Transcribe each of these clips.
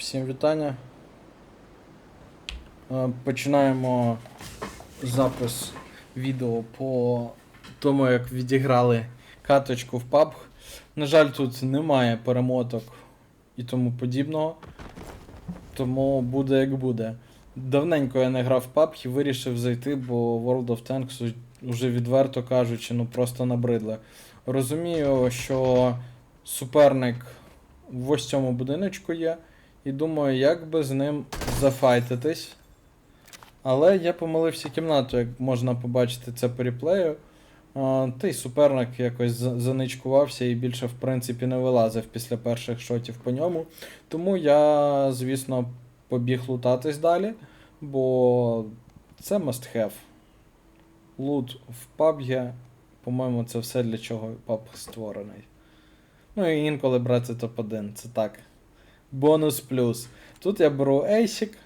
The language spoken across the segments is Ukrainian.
Всім вітання. Е, Починаємо запис відео по тому, як відіграли каточку в PUBG. На жаль, тут немає перемоток і тому подібного. Тому буде як буде. Давненько я не грав в PUBG і вирішив зайти, бо World of Tanks уже відверто кажучи, ну просто набридло. Розумію, що суперник в ось цьому будиночку є. І думаю, як би з ним зафайтитись. Але я помилився кімнату, як можна побачити це по реплею. Та й суперник якось заничкувався і більше, в принципі, не вилазив після перших шотів по ньому. Тому я, звісно, побіг лутатись далі, бо це must have. Лут в PUBG, по-моєму, це все для чого PUBG створений. Ну і інколи брати топ-1, це так. Бонус плюс. Тут я беру Ейсік,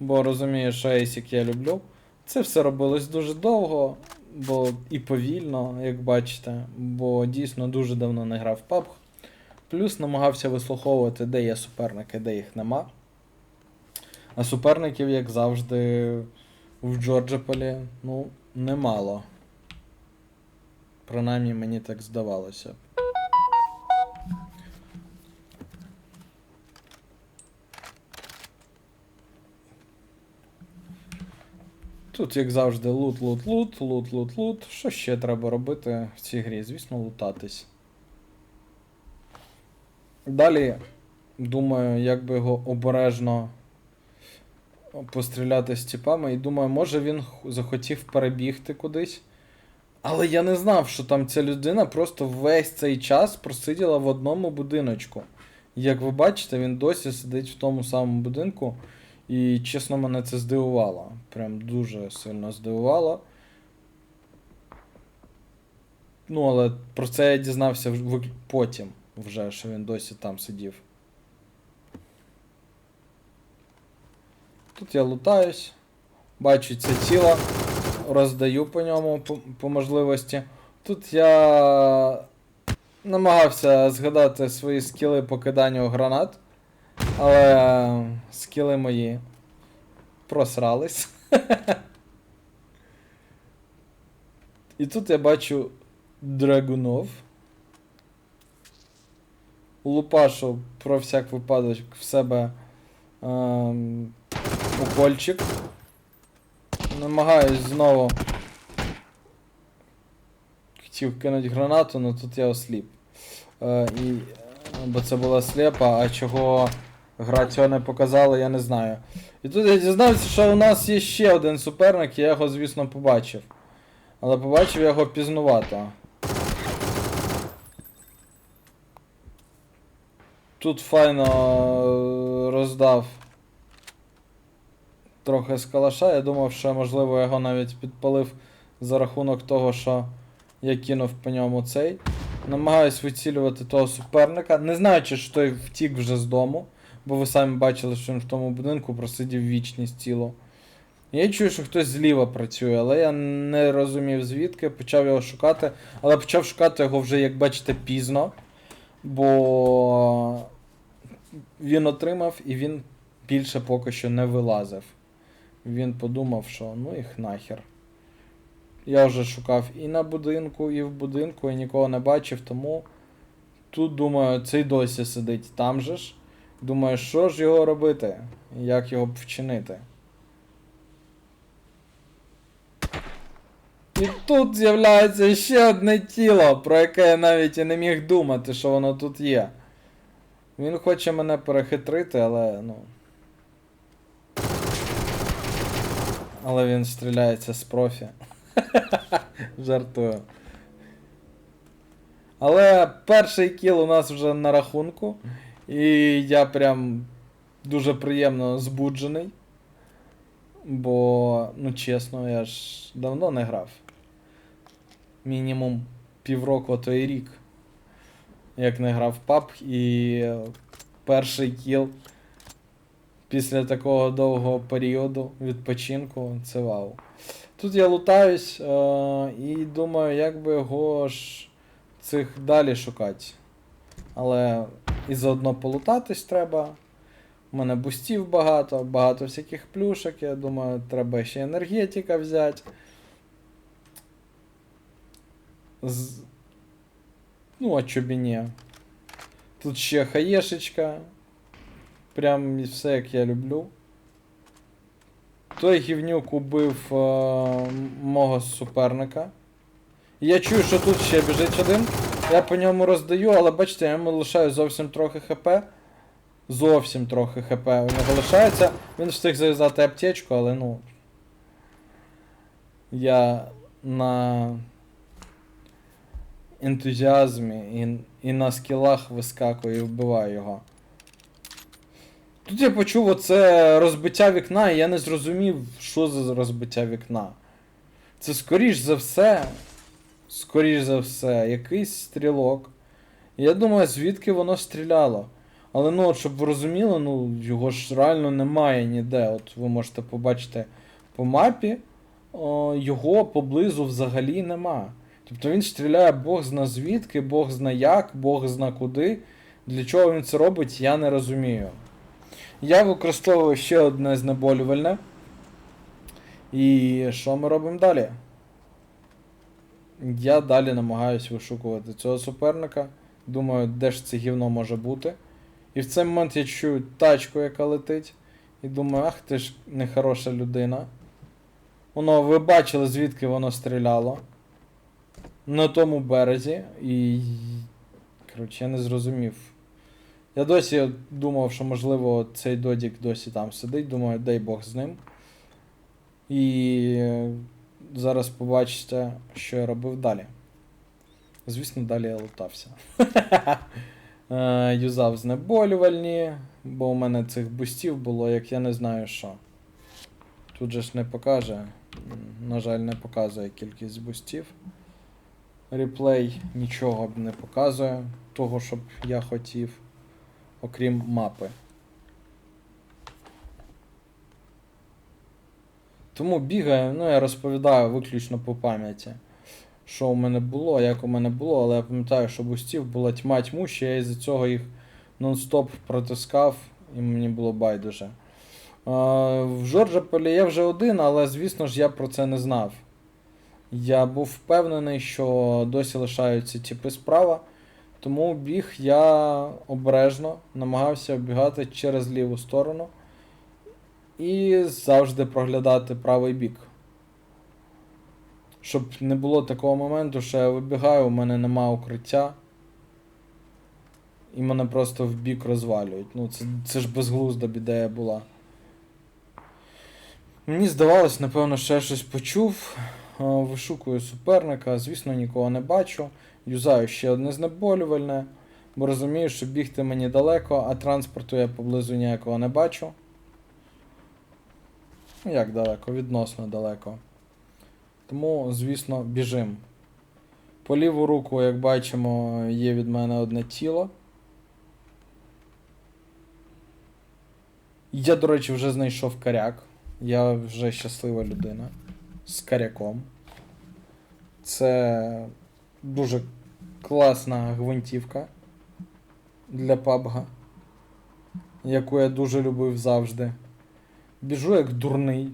бо розумію, що Ейсік я люблю. Це все робилось дуже довго, бо і повільно, як бачите, бо дійсно дуже давно не грав в PUBG. Плюс намагався вислуховувати, де є суперники, де їх нема. А суперників, як завжди, в Джорджополі, ну, немало. Принаймні мені так здавалося. Тут, як завжди, лут, лут, лут, лут, лут, лут. Що ще треба робити в цій грі? Звісно, лутатись. Далі, думаю, як би його обережно постріляти з тіпами. І думаю, може він захотів перебігти кудись. Але я не знав, що там ця людина просто весь цей час просиділа в одному будиночку. Як ви бачите, він досі сидить в тому самому будинку. І чесно, мене це здивувало. Прям дуже сильно здивувало. Ну, але про це я дізнався потім, вже, що він досі там сидів. Тут я лутаюсь, бачу це тіло, роздаю по ньому по, по можливості. Тут я намагався згадати свої скіли по киданню гранат. Але скіли мої просрались. І тут я бачу драгунов. Лупашу про всяк випадок в себе ем, укольчик. Намагаюсь знову. Хотів кинути гранату, але тут я осліп. Е, і, бо це була сліпа, а чого гра цього не показала, я не знаю. І тут я дізнався, що у нас є ще один суперник, я його, звісно, побачив. Але побачив його пізнувато. Тут файно е, роздав трохи з калаша. Я думав, що можливо його навіть підпалив за рахунок того, що я кинув по ньому цей. Намагаюсь вицілювати того суперника, не знаючи, що той втік вже з дому, бо ви самі бачили, що він в тому будинку просидів вічність цілу. Я чую, що хтось зліва працює, але я не розумів звідки, почав його шукати, але почав шукати його вже, як бачите, пізно, бо він отримав і він більше поки що не вилазив. Він подумав, що ну їх нахер. Я вже шукав і на будинку, і в будинку, і нікого не бачив, тому тут, думаю, цей досі сидить там же ж. Думаю, що ж його робити? Як його б вчинити? І тут з'являється ще одне тіло, про яке я навіть і не міг думати, що воно тут є. Він хоче мене перехитрити, але ну. Але він стріляється з профі. Жартую. Але перший кіл у нас вже на рахунку. І я прям дуже приємно збуджений. Бо, ну чесно, я ж давно не грав. Мінімум півроку, а то і рік. Як не грав PUBG і перший кіл після такого довгого періоду відпочинку це вау. Тут я лутаюсь е- і думаю, як би його ж цих далі шукати. Але і заодно полутатись треба. У мене бустів багато, багато всяких плюшок. Я думаю, треба ще енергетика взяти. З... Ну, а чобі ні. Тут ще хаєшечка. Прям все як я люблю. Той гівнюк убив е, мого суперника. Я чую, що тут ще біжить один. Я по ньому роздаю, але бачите, я йому лишаю зовсім трохи хп. Зовсім трохи хп у нього лишається. Він встиг зав'язати аптечку, але ну. Я на ентузіазмі і, і на скілах вискакую і вбиваю його. Тут я почув оце розбиття вікна, і я не зрозумів, що за розбиття вікна. Це скоріш за все, скоріш за все, якийсь стрілок. Я думаю, звідки воно стріляло. Але ну, от, щоб ви розуміли, ну, його ж реально немає ніде. От ви можете побачити по мапі, о, його поблизу взагалі нема. Тобто він стріляє Бог зна звідки, Бог зна як, Бог зна куди. Для чого він це робить, я не розумію. Я використовую ще одне знеболювальне. І що ми робимо далі? Я далі намагаюсь вишукувати цього суперника. Думаю, де ж це гівно може бути. І в цей момент я чую тачку, яка летить. І думаю, ах ти ж нехороша людина. Воно, ви бачили, звідки воно стріляло. На тому березі. І. Коротше, я не зрозумів. Я досі думав, що можливо цей додік досі там сидить. Думаю, дай Бог з ним. І зараз побачите, що я робив далі. Звісно, далі я лутався. Е, Юзав знеболювальні, бо у мене цих бустів було, як я не знаю що. Тут же ж не покаже. На жаль, не показує кількість бустів. Реплей нічого б не показує, того, щоб я хотів, окрім мапи. Тому бігаю, ну я розповідаю виключно по пам'яті, що у мене було, як у мене було, але я пам'ятаю, що бустів була тьма тьмуща, я із-за цього їх нон-стоп протискав, і мені було байдуже. В Жоржаполі я вже один, але звісно ж я про це не знав. Я був впевнений, що досі лишаються тіпи справа, тому біг я обережно намагався оббігати через ліву сторону і завжди проглядати правий бік. Щоб не було такого моменту, що я вибігаю, у мене нема укриття. І мене просто в бік розвалюють. Ну, це, це ж безглузда ідея була. Мені здавалось, напевно, ще щось почув. Е, Вишукую суперника, звісно, нікого не бачу. Юзаю ще одне знеболювальне, бо розумію, що бігти мені далеко, а транспорту я поблизу ніякого не бачу. Ну, як далеко, відносно далеко. Тому, звісно, біжим. По ліву руку, як бачимо, є від мене одне тіло. Я, до речі, вже знайшов каряк. Я вже щаслива людина з каряком. Це дуже класна гвинтівка для PUBG, яку я дуже любив завжди. Біжу як дурний.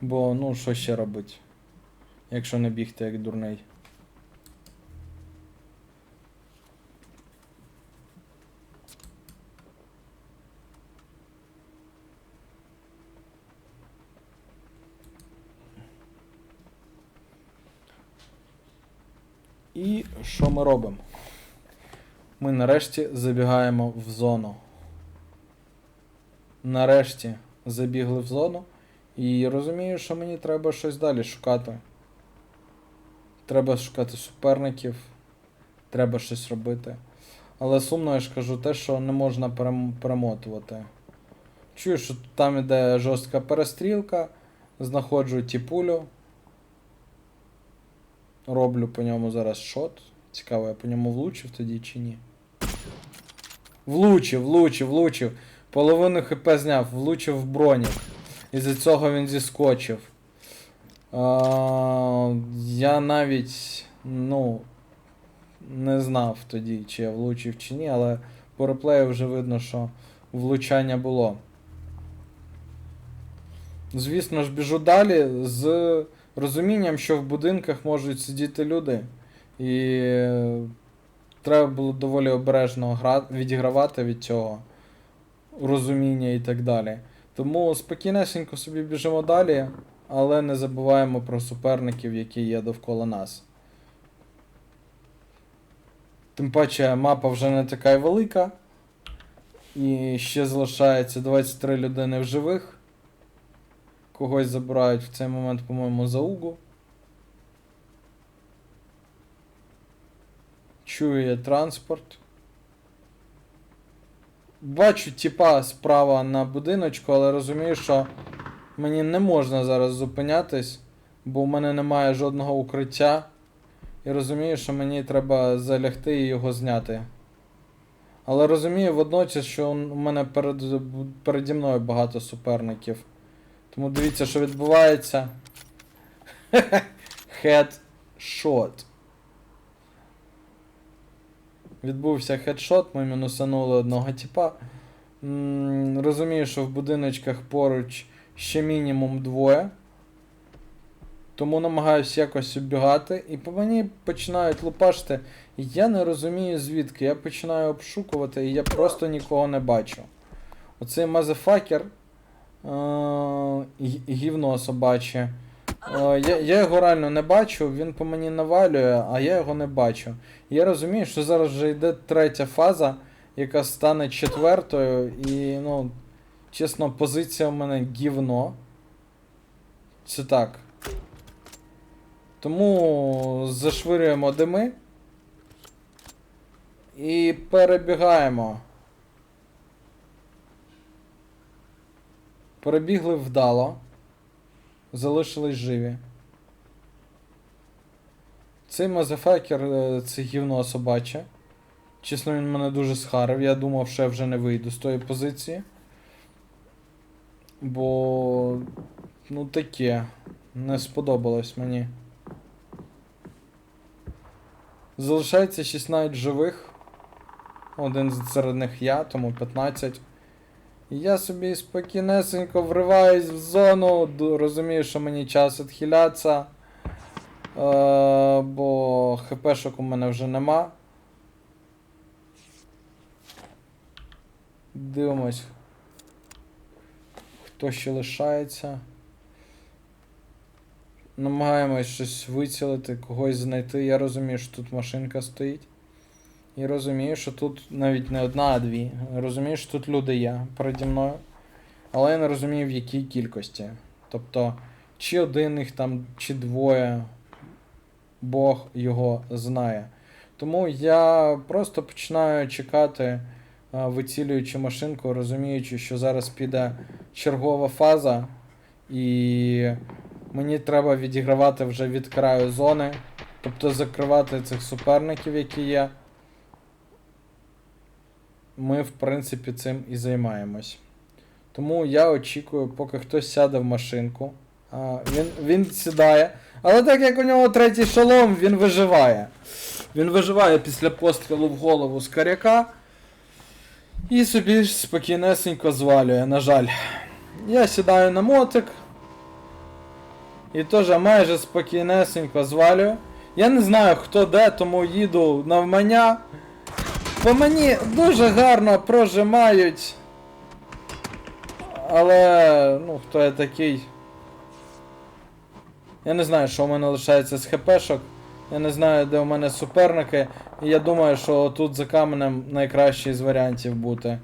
Бо, ну, що ще робити, якщо не бігти як дурний. І що ми робимо? Ми нарешті забігаємо в зону. Нарешті забігли в зону. І розумію, що мені треба щось далі шукати. Треба шукати суперників, треба щось робити. Але сумно я ж кажу те, що не можна перемотувати. Чую, що там іде жорстка перестрілка, знаходжу тіпулю. Роблю по ньому зараз шот. Цікаво, я по ньому влучив тоді чи ні. Влучив, влучив, влучив. Половину хп зняв, влучив в бронік. Із-за цього він зіскочив. А, я навіть, ну, не знав тоді, чи я влучив чи ні, але по реплею вже видно, що влучання було. Звісно ж, біжу далі з розумінням, що в будинках можуть сидіти люди. І е, треба було доволі обережно відігравати від цього розуміння і так далі. Тому спокійнесенько собі біжимо далі, але не забуваємо про суперників, які є довкола нас. Тим паче мапа вже не така й велика. І ще залишається 23 людини в живих. Когось забирають в цей момент, по-моєму, за угу. Чую транспорт. Бачу тіпа справа на будиночку, але розумію, що мені не можна зараз зупинятись, бо в мене немає жодного укриття. І розумію, що мені треба залягти і його зняти. Але розумію водночас, що у мене перед, переді мною багато суперників. Тому дивіться, що відбувається. Хедшот. Відбувся хедшот, ми мінусанули одного типа. Розумію, що в будиночках поруч ще мінімум двоє. Тому намагаюся якось оббігати. І по мені починають лупашити. Я не розумію звідки. Я починаю обшукувати і я просто нікого не бачу. Оцей мазефакер. Е, гівно собаче. Е, я, я його реально не бачу, він по мені навалює, а я його не бачу. Я розумію, що зараз вже йде третя фаза, яка стане четвертою, і, ну, чесно, позиція в мене гівно. Це так. Тому зашвирюємо дими і перебігаємо. Перебігли вдало. Залишились живі. Цей мазефакер е, це гівно собаче. Чесно, він мене дуже схарив. Я думав, що я вже не вийду з тої позиції. Бо. Ну таке. Не сподобалось мені. Залишається 16 живих. Один серед них я, тому 15. Я собі спокійнесенько вриваюсь в зону, розумію, що мені час відхилятися. Е, бо хпшок у мене вже нема. Дивимось. Хто ще лишається. Намагаємось щось вицілити, когось знайти. Я розумію, що тут машинка стоїть. І розумію, що тут навіть не одна, а дві. Розумію, що тут люди є переді мною. Але я не розумію, в якій кількості. Тобто, чи один їх там, чи двоє. Бог його знає. Тому я просто починаю чекати, вицілюючи машинку, розуміючи, що зараз піде чергова фаза, і мені треба відігравати вже від краю зони, тобто закривати цих суперників, які є. Ми, в принципі, цим і займаємось. Тому я очікую, поки хтось сяде в машинку. А, він, він сідає. Але так як у нього третій шолом, він виживає. Він виживає після пострілу в голову з каряка. І собі спокійнесенько звалює, на жаль. Я сідаю на мотик. І теж майже спокійнесенько звалюю. Я не знаю хто де, тому їду навмання. По мені дуже гарно прожимають. Але, ну, хто я такий. Я не знаю, що у мене лишається з хпшок. Я не знаю, де у мене суперники. І я думаю, що тут за каменем найкращий з варіантів бути.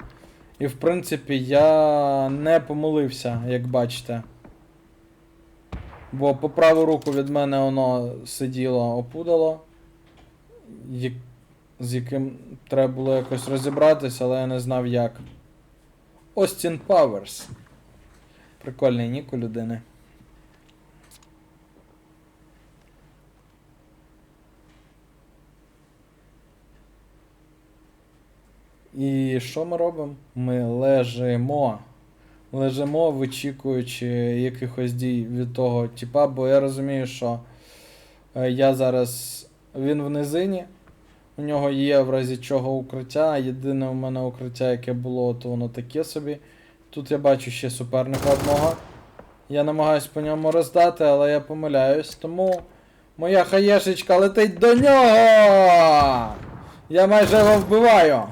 І в принципі я не помилився, як бачите. Бо по праву руку від мене воно сиділо опудало, з яким треба було якось розібратися, але я не знав як. Остін Пауерс. Прикольний нік у людини. І що ми робимо? Ми лежимо. Лежимо, вичікуючи якихось дій від того типа, бо я розумію, що е, я зараз. Він в низині. У нього є в разі чого укриття. Єдине у мене укриття, яке було, то воно таке собі. Тут я бачу ще суперника одного. Я намагаюсь по ньому роздати, але я помиляюсь. Тому моя хаєшечка летить до нього. Я майже його вбиваю.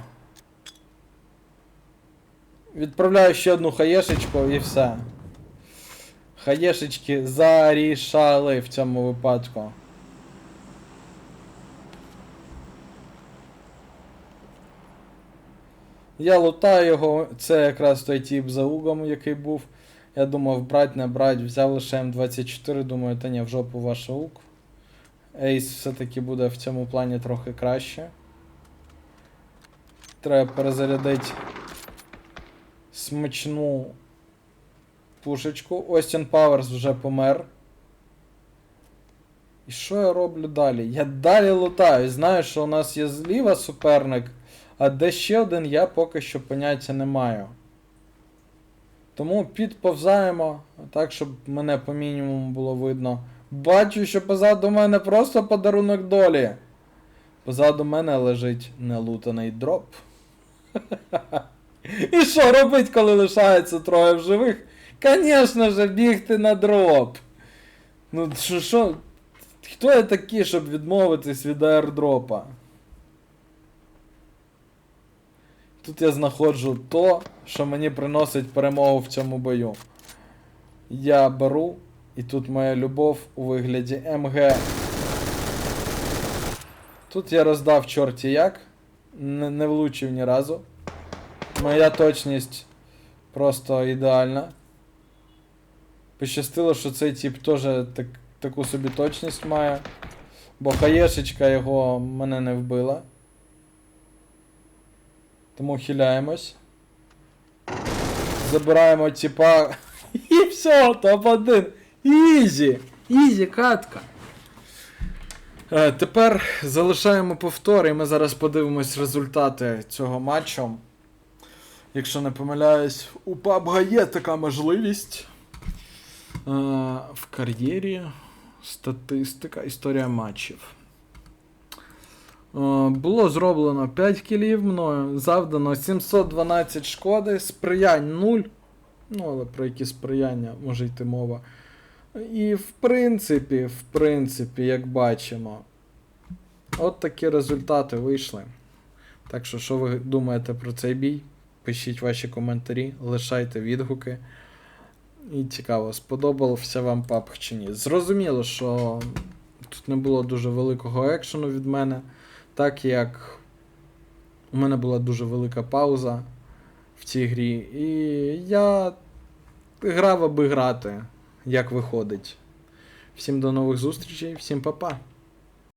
Відправляю ще одну хаєшечку і все. Хаєшечки зарішали в цьому випадку. Я лутаю його, це якраз той тип за угом, який був. Я думав, брать, не брать, взяв лише М24, думаю, та ні, в жопу ваш ук. Ейс все-таки буде в цьому плані трохи краще. Треба перезарядити смачну пушечку. Остін Пауерс вже помер. І що я роблю далі? Я далі лутаю. Знаю, що у нас є зліва суперник, а де ще один я поки що поняття не маю. Тому підповзаємо, так, щоб мене по мінімуму було видно. Бачу, що позаду мене просто подарунок долі. Позаду мене лежить нелутаний дроп. І що робить, коли лишається троє в живих? Звісно ж, бігти на дроп. Ну, що, що? Хто я такий, щоб відмовитись від аердропа? Тут я знаходжу то, що мені приносить перемогу в цьому бою. Я беру, і тут моя любов у вигляді МГ. Тут я роздав чорті як, не, не влучив ні разу. Моя точність просто ідеальна. Пощастило, що цей тип теж так, таку собі точність має. Бо хаєшечка його мене не вбила. Тому хиляємось. Забираємо типа. І все, топ-1. Ізі! Ізі, катка. Е, тепер залишаємо повтор, і ми зараз подивимось результати цього матчу. Якщо не помиляюсь, у PUBG є така можливість. Е, в кар'єрі статистика, історія матчів. Е, Було зроблено 5 кілів мною, завдано 712 шкоди, сприянь 0. Ну, але про які сприяння може йти мова. І в принципі, в принципі, як бачимо, от такі результати вийшли. Так що, що ви думаєте про цей бій? Пишіть ваші коментарі, лишайте відгуки. І цікаво, сподобався вам PUBG чи ні. Зрозуміло, що тут не було дуже великого екшену від мене, так як у мене була дуже велика пауза в цій грі. І я грав аби грати, як виходить. Всім до нових зустрічей, всім па-па.